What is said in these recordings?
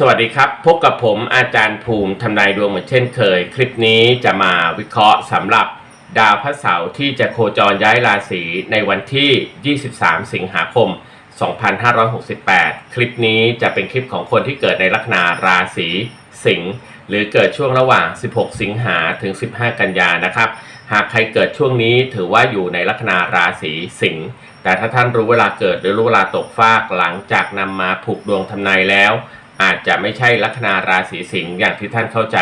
สวัสดีครับ พบกับผมอาจารย์ภูมิทำนายดวงเหมือนเช่นเคย คลิปนี้จะมาวิเคราะห์สำหรับดาวพระเสาร์ที่จะโคจรย้ายราศีในวันที่ 23 สิงหาคม 2568 คลิปนี้จะเป็นคลิปของคนที่เกิดในลัคนาราศีสิงห์หรือเกิดช่วงระหว่าง 16 สิงหาถึง 15 กันยานะครับ หากใครเกิดช่วงนี้ถือว่าอยู่ในลัคนาราศีสิงห์แต่ถ้าท่านรู้เวลาเกิดหรือรู้เวลาตกฟากหลังจากนำมาผูกดวงทำนายแล้ว อาจจะไม่ใช่ลัคนาราศีสิงห์อย่างที่ท่านเข้าใจ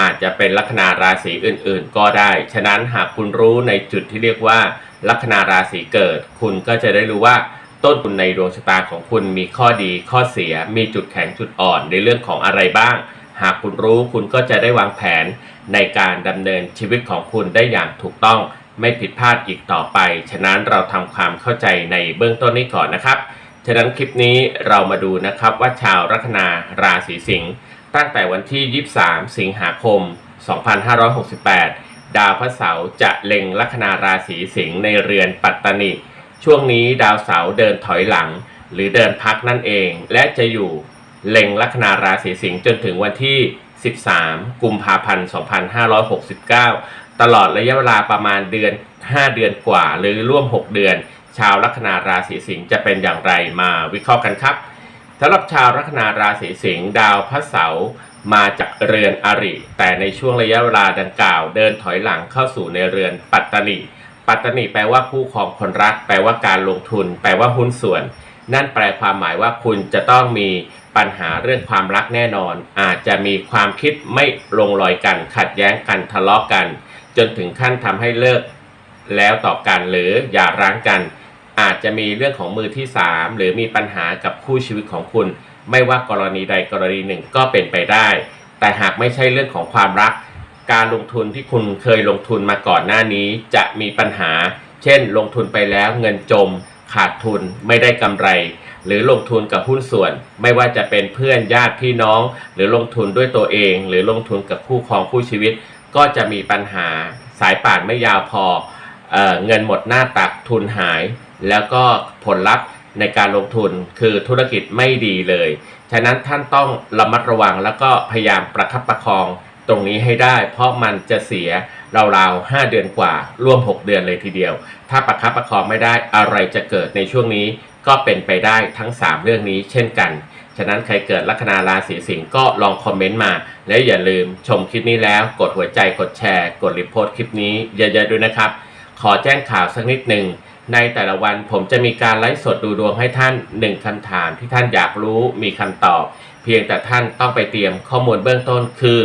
อาจจะเป็นลัคนาราศีอื่นๆ ก็ได้ ฉะนั้นหากคุณรู้ในจุดที่เรียกว่า ลัคนาราศีเกิด คุณก็จะได้รู้ว่าต้นทุนในดวงชะตาของคุณมีข้อดีข้อเสีย มีจุดแข็งจุดอ่อนในเรื่องของอะไรบ้าง หากคุณรู้คุณก็จะได้วางแผนในการดำเนินชีวิตของคุณได้อย่างถูกต้องไม่ผิดพลาดอีกต่อไป ฉะนั้นเราทำความเข้าใจในเบื้องต้นนี้ก่อนนะครับ ฉะนั้นคลิปนี้เรามาดูนะครับว่าชาวลัคนาราศีสิงห์ตั้งแต่วันที่ 23 สิงหาคม 2568 ดาวพระเสาร์จะเล็งลัคนาราศีสิงห์ในเรือนปัตตนิช่วงนี้ดาวเสาร์เดินถอยหลัง หรือเดินพักนั่นเอง และจะอยู่เล็งลัคนาราศีสิงห์จนถึงวันที่ 13 กุมภาพันธ์ 2569 ตลอดระยะเวลาประมาณเดือน 5 เดือนกว่า หรือร่วม 6 เดือน ชาวลัคนาราศีสิงห์จะเป็นอย่างไรมาวิเคราะห์กันครับสำหรับชาวลัคนาราศีสิงห์ดาวพระเสาร์มาจากเรือนอริ แต่ในช่วงระยะเวลาดังกล่าว เดินถอยหลังเข้าสู่ในเรือนปัตตนิปัตตนิแปลว่าคู่ครองคนรัก แปลว่าการลงทุน แปลว่าหุ้นส่วน นั่นแปลความหมายว่าคุณจะต้องมีปัญหาเรื่องความรักแน่นอน อาจจะมีความคิดไม่ลงรอยกัน ขัดแย้งกันทะเลาะกัน จนถึงขั้นทำให้เลิกแล้วต่อกันหรืออย่าร้างกัน อาจจะมีเรื่องของมือที่ 3 หรือมีปัญหากับคู่ชีวิตของคุณ ไม่ว่ากรณีใดกรณีหนึ่งก็เป็นไปได้ แต่หากไม่ใช่เรื่องของความรัก การลงทุนที่คุณเคยลงทุนมาก่อนหน้านี้ จะมีปัญหา เช่น ลงทุนไปแล้วเงินจม ขาดทุนไม่ได้กำไร หรือลงทุนกับหุ้นส่วน ไม่ว่าจะเป็นเพื่อนญาติพี่น้อง หรือลงทุนด้วยตัวเอง หรือลงทุนกับคู่ครองคู่ชีวิต ก็จะมีปัญหาสายป่านไม่ยาวพอเออเงินหมดหน้าตักทุนหาย แล้วก็ผลลัพธ์ในการลงทุนคือธุรกิจไม่ดีเลย ฉะนั้นท่านต้องระมัดระวังแล้วก็พยายามประคับประคองตรงนี้ให้ได้ เพราะมันจะเสียราวๆ 5 เดือนกว่า ร่วม 6 เดือนเลยทีเดียว ถ้าประคับประคองไม่ได้อะไรจะเกิดในช่วงนี้ก็เป็นไปได้ทั้ง 3 เรื่องนี้เช่นกัน ฉะนั้นใครเกิดลัคนาราศีสิงห์ก็ลองคอมเมนต์มา และอย่าลืมชมคลิปนี้แล้ว กดหัวใจกดแชร์ กดรีโพสต์คลิปนี้เยอะๆด้วยนะครับ ขอแจ้งข่าวสักนิดหนึ่ง ในแต่ละวันผมจะมีการไลฟ์สดดูดวงให้ท่าน1คำถามที่ท่านอยากรู้มีคำตอบ เพียงแต่ท่านต้องไปเตรียมข้อมูลเบื้องต้นคือ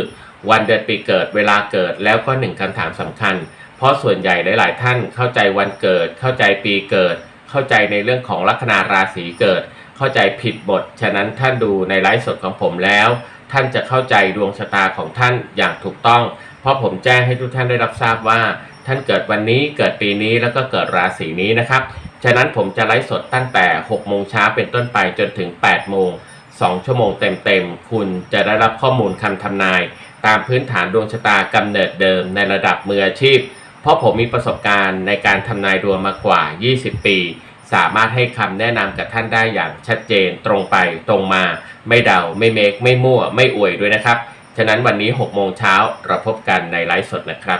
วันเดือนปีเกิดเวลาเกิดแล้วก็หนึ่งคำถามสำคัญ เพราะส่วนใหญ่หลาย ๆ ท่านเข้าใจวันเกิด เข้าใจปีเกิด เข้าใจในเรื่องของลัคนาราศีเกิด เข้าใจผิดหมดฉะนั้นท่านดูในไลฟ์สดของผมแล้ว ท่านจะเข้าใจดวงชะตาของท่านอย่างถูกต้อง เพราะผมแจ้งให้ทุกท่านได้รับทราบว่า ท่านเกิดวันนี้เกิดปีนี้แล้วก็เกิดราศีนี้นะครับ ฉะนั้นผมจะไลฟ์สดตั้งแต่6โมงเช้าเป็นต้นไปจนถึง8โมง2 ชั่วโมงเต็มๆ คุณจะได้รับข้อมูลคำทำนาย ตามพื้นฐานดวงชะตากำเนิดเดิมในระดับมืออาชีพ เพราะผมมีประสบการณ์ในการทำนายดวงมากว่า 20 ปี สามารถให้คำแนะนำกับท่านได้อย่างชัดเจนตรงไปตรงมา ไม่เดาไม่เมค ไม่มั่ว ไม่อวยด้วยนะครับ ฉะนั้นวันนี้ 6 โมงเช้าเราพบกันในไลฟ์สดนะครับ